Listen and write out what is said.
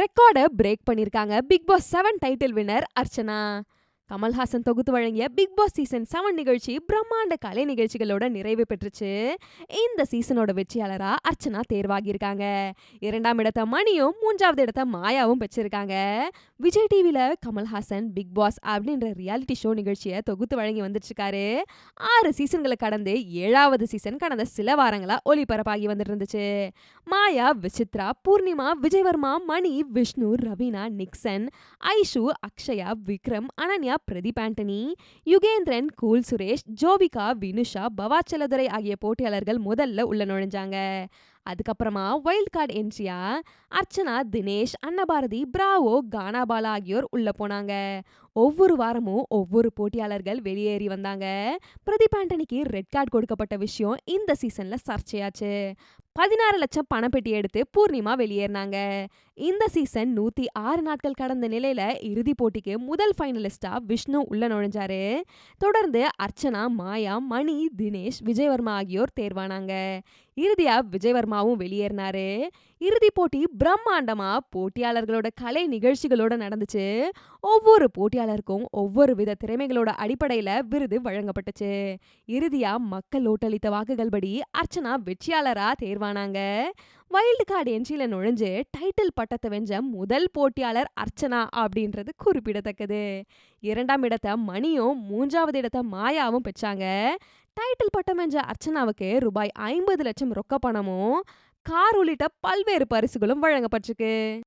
ரெக்கார்டை பிரேக் பண்ணியிருக்காங்க Bigg Boss seven title winner Archana. Kamal Haasan தொகுத்து வழங்கிய பிக் பாஸ் சீசன் செவன் நிகழ்ச்சி பிரம்மாண்ட கலை நிகழ்ச்சிகளோட நிறைவு பெற்றுச்சு. இந்த சீசனோட வெற்றியாளராக அர்ச்சனா தேர்வாகியிருக்காங்க. இரண்டாம் இடத்த மணியும் மூன்றாவது இடத்த மாயாவும் பெற்றிருக்காங்க. விஜய் டிவியில கமல்ஹாசன் பிக் பாஸ் அப்படின்ற ரியாலிட்டி ஷோ நிகழ்ச்சியை தொகுத்து வழங்கி வந்துட்டுருக்காரு. ஆறு சீசன்களை கடந்து ஏழாவது சீசன் கடந்த சில வாரங்களா ஒளிபரப்பாகி வந்துட்டு இருந்துச்சு மாயா விசித்ரா பூர்ணிமா விஜயவர்மா மணி விஷ்ணு ரவீனா நிக்சன் ஐஷு அக்ஷயா விக்ரம் அனன்யா பிரதீப் ஆண்டனி யுகேந்திரன் கூல் சுரேஷ் ஜோவிகா வினுஷா பவாச்சலதுரை ஆகிய போட்டியாளர்கள் முதல்ல உள்ள நுழைஞ்சாங்க. அதுக்கப்புறமா வைல்ட் கார்டு என்ட்ரியா அர்ச்சனா தினேஷ் அன்னபாரதி பிராவோ கானாபாலா ஆகியோர் உள்ள போனாங்க. ஒவ்வொரு வாரமும் ஒவ்வொரு போட்டியாளர்கள் வெளியேறி வந்தாங்க. பிரதீப் ஆண்டனிக்கு ரெட் கார்டு கொடுக்கப்பட்ட விஷயம் இந்த சீசன்ல சர்ச்சையாச்சு. பதினாறு லட்சம் பணப்பெட்டி எடுத்து பூர்ணிமா வெளியேறினாங்க. இந்த சீசன் நூத்தி ஆறு நாட்கள் கடந்த நிலையில இறுதி போட்டிக்கு முதல் ஃபைனலிஸ்டா விஷ்ணு உள்ள நுழைஞ்சாரு. தொடர்ந்து அர்ச்சனா மாயா மணி தினேஷ் விஜயவர்மா ஆகியோர் தேர்வானாங்க. இறுதியா விஜயவர்மாவும் வெளியேறினாரு. இறுதி போட்டி பிரம்மாண்டமா போட்டியாளர்களோட கலை நிகழ்ச்சிகளோட நடந்துச்சு. ஒவ்வொரு போட்டியாளருக்கும் ஒவ்வொரு வித திறமைகளோட அடிப்படையில விருது வழங்கப்பட்டுச்சு. இறுதியா மக்கள் ஓட்டளித்த வாக்குகள் படி அர்ச்சனா வெற்றியாளரா தேர்வானாங்க. வைல்டு கார்டு என்ட்ரியில நுழைஞ்சு டைட்டில் பட்டத்தை வென்ற முதல் போட்டியாளர் அர்ச்சனா அப்படின்றது குறிப்பிடத்தக்கது. இரண்டாம் இடத்த மணியும் மூன்றாவது இடத்த மாயாவும் பெற்றாங்க. டைட்டில் பட்டம் வென்ற அர்ச்சனாவுக்கு ரூபாய் ஐம்பது லட்சம் ரொக்க பணமும் கார் உள்ளிட்ட பல்வேறு பரிசுகளும் வழங்கப்பட்டிருக்கு.